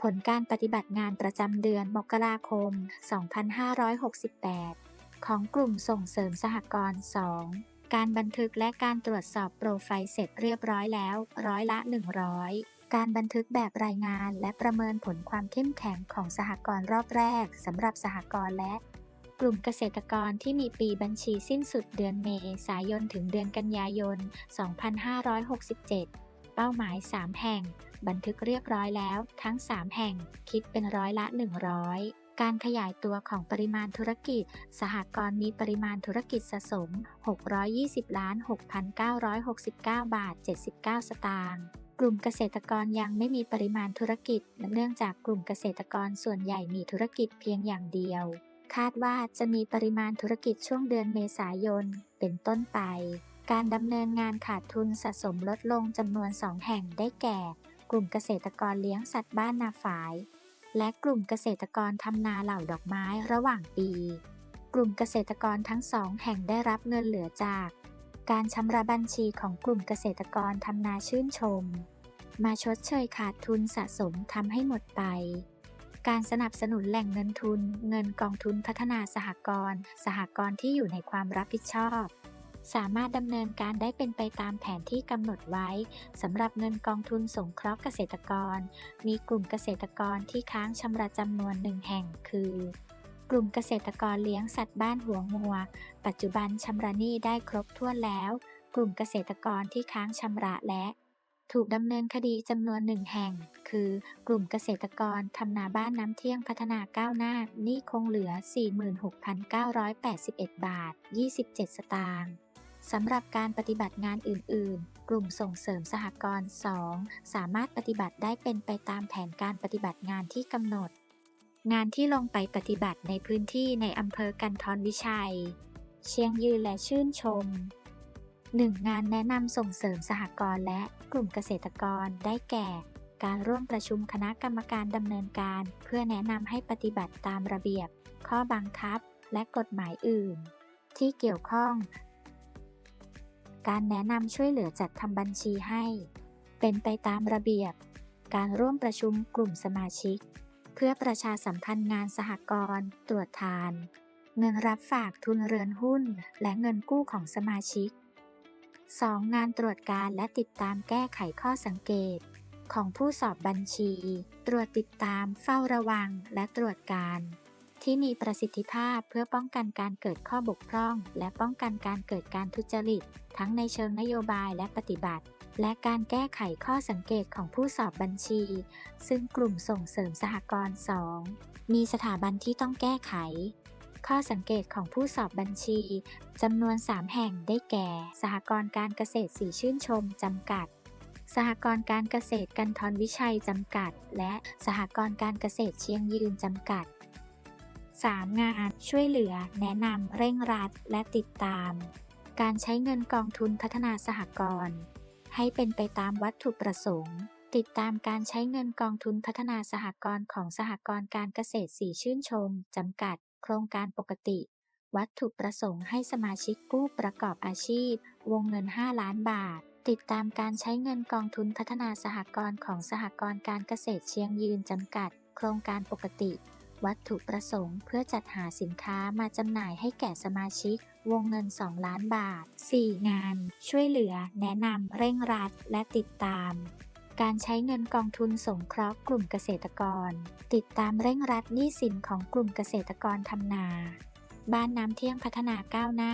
ผลการปฏิบัติงานประจำเดือนมกราคม 2568 ของกลุ่มส่งเสริมสหกรณ์ 2 การบันทึกและการตรวจสอบโปรไฟล์เสร็จเรียบร้อยแล้ว ร้อยละ 100 การบันทึกแบบรายงานและประเมินผลความเข้มแข็งของสหกรณ์รอบแรกสำหรับสหกรณ์และกลุ่มเกษตรกรที่มีปีบัญชีสิ้นสุดเดือนเมษายนถึงเดือนกันยายน 2567 เป้าหมาย 3 แห่ง บันทึกเรียบร้อยแล้วทั้ง 3 แห่งคิดเป็นร้อยละ 100การขยายตัวของปริมาณธุรกิจ สหกรณ์มีปริมาณธุรกิจสะสม 620ล้าน6,969 บาท 79 สตางค์กลุ่มเกษตรกรยังไม่มีปริมาณธุรกิจ เนื่องจากกลุ่มเกษตรกรส่วนใหญ่มีธุรกิจเพียงอย่างเดียว คาดว่าจะมีปริมาณธุรกิจช่วงเดือนเมษายน เป็นต้นไป การดำเนินงานขาดทุนสะสมลดลงจำนวน 2 แห่งได้แก่ กลุ่มเกษตรกรเลี้ยงสัตว์บ้านนาฝาย และกลุ่มเกษตรกรทำนาเหล่าดอกไม้ระหว่างปี กลุ่มเกษตรกรทั้งสองแห่งได้รับเงินเหลือจาก การชำระบัญชีของกลุ่มเกษตรกรทำนาชื่นชม มาชดเชยขาดทุนสะสมทำให้หมดไปการสนับสนุนแหล่งเงินทุน เงินกองทุนพัฒนาสหกรณ์ สหกรณ์ที่อยู่ในความรับผิดชอบ สามารถดำเนินการได้เป็นไปตามแผนที่กำหนดไว้สำหรับเงินกองทุนสงเคราะห์เกษตรกร มีกลุ่มเกษตรกรที่ค้างชำระจำนวนหนึ่งแห่งคือกลุ่มเกษตรกรเลี้ยงสัตว์บ้านหัวงัว ปัจจุบันชำระหนี้ได้ครบถ้วนแล้ว กลุ่มเกษตรกรที่ค้างชำระและ ถูกดำเนินคดีจำนวนหนึ่งแห่ง คือกลุ่มเกษตรกรทำนาบ้านน้ำเที่ยงพัฒนาก้าวหน้า หนี้คงเหลือ 46,981 บาท 27 สตางค์ สำหรับการปฏิบัติงานอื่น ๆ กลุ่มส่งเสริมสหกรณ์ 2 สามารถปฏิบัติได้เป็นไปตามแผนการปฏิบัติงานที่กำหนด งานที่ลงไปปฏิบัติในพื้นที่ในอำเภอกันทรวิชัย เชียงยืนและชื่นชม 1. งานแนะนำส่งเสริมสหกรณ์และกลุ่มเกษตรกรได้แก่ การร่วมประชุมคณะกรรมการดำเนินการ เพื่อแนะนำให้ปฏิบัติตามระเบียบ ข้อบังคับ และกฎหมายอื่น ที่เกี่ยวข้อง การแนะนำช่วยเหลือจัดทำบัญชีให้ เป็นไปตามระเบียบ การร่วมประชุมกลุ่มสมาชิก เพื่อประชาสัมพันธ์งานสหกรณ์ตรวจทาน เงินรับฝากทุนเรือนหุ้น และเงินกู้ของสมาชิก 2. งานตรวจการและติดตามแก้ไขข้อสังเกต ของผู้สอบบัญชี ตรวจติดตามเฝ้าระวังและตรวจการ ที่มีประสิทธิภาพเพื่อป้องกันการเกิดข้อบกพร่อง และป้องกันการเกิดการทุจริต ทั้งในเชิงนโยบายและปฏิบัติ และการแก้ไขข้อสังเกตของผู้สอบบัญชี ซึ่งกลุ่มส่งเสริมสหกรณ์ 2 มีสถาบันที่ต้องแก้ไข ข้อสังเกตของผู้สอบบัญชีจำนวน 3 แห่งได้แก่ สหกรณ์การเกษตรสีชื่นชมจำกัดสหกรณ์การเกษตรกันทรวิชัยจำกัด และสหกรณ์การเกษตรเชียงยืนจำกัด 3. งานช่วยเหลือ แนะนำเร่งรัดและติดตาม การใช้เงินกองทุนพัฒนาสหกรณ์ให้เป็นไปตามวัตถุประสงค์ ติดตามการใช้เงินกองทุนพัฒนาสหกรณ์ของสหกรณ์การเกษตรสีชื่นชม จำกัด โครงการปกติ วัตถุประสงค์ให้สมาชิกผู้ประกอบอาชีพ วงเงิน 5 ล้านบาทติดตามการใช้เงินกองทุนพัฒนาสหกรณ์ของสหกรณ์การเกษตรเชียงยืนจำกัด โครงการปกติ วัตถุประสงค์เพื่อจัดหาสินค้ามาจำหน่ายให้แก่สมาชิก วงเงิน 2 ล้านบาท 4. งาน ช่วยเหลือ แนะนำเร่งรัด และติดตาม การใช้เงินกองทุนสงเคราะห์กลุ่มเกษตรกร ติดตามเร่งรัดหนี้สินของกลุ่มเกษตรกรทำนาบ้านน้ำเที่ยงพัฒนาก้าวหน้า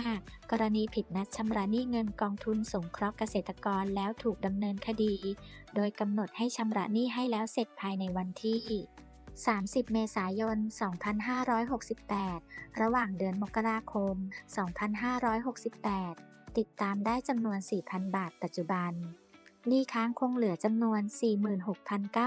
กรณีผิดนัดชำระหนี้เงินกองทุนสงเคราะห์เกษตรกรแล้วถูกดำเนินคดี โดยกำหนดให้ชำระหนี้ให้แล้วเสร็จภายในวันที่ 30 เมษายน 2568 ระหว่างเดือนมกราคม 2568 ติดตามได้จำนวน 4,000 บาทปัจจุบันหนี้ค้างคงเหลือจำนวน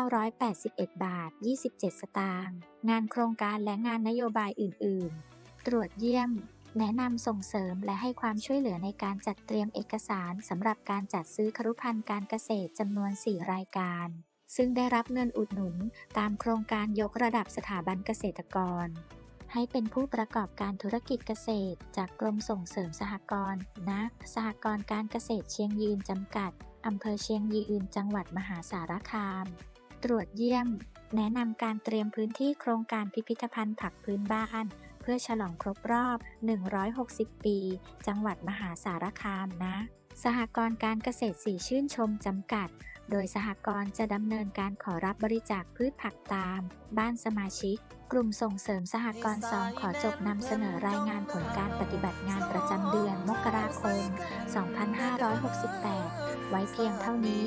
46,981 บาท 27 สตางค์ งานโครงการและงานนโยบายอื่น ๆ ตรวจเยี่ยม แนะนำส่งเสริมและให้ความช่วยเหลือในการจัดเตรียมเอกสารสำหรับการจัดซื้อครุภัณฑ์การเกษตรจำนวน 4 รายการ ซึ่งได้รับเงินอุดหนุนตามโครงการยกระดับสถาบันเกษตรกร ให้เป็นผู้ประกอบการธุรกิจเกษตร จากกรมส่งเสริมสหกรณ์ณสหกรณ์การเกษตรเชียงยืนจำกัดอำเภอเชียงยืนจังหวัดมหาสารคาม ตรวจเยี่ยม แนะนำการเตรียมพื้นที่โครงการพิพิธภัณฑ์ผักพื้นบ้านเพื่อฉลองครบรอบ 160 ปี จังหวัดมหาสารคามนะ สหกรณ์การเกษตรสีชื่นชมจำกัด โดยสหกรณ์จะดำเนินการขอรับบริจาคพืชผักตาม บ้านสมาชิก กลุ่มส่งเสริมสหกรณ์ซองขอจบนำเสนอรายงานผลการปฏิบัติงานประจำเดือนมกราคม 2568 ไว้เพียงเท่านี้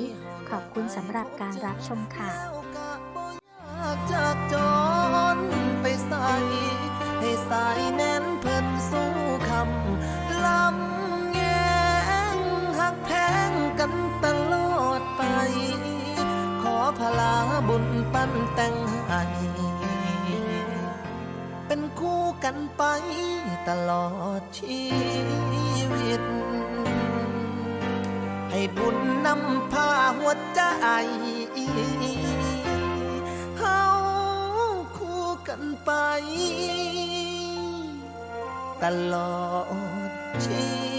ขอบคุณสำหรับการรับชมค่ะ บุญปั้นแต่งให้เป็นคู่กันไปตลอดชีวิต ให้บุญนำพาหัวใจเฮาคู่กันไป ตลอดชี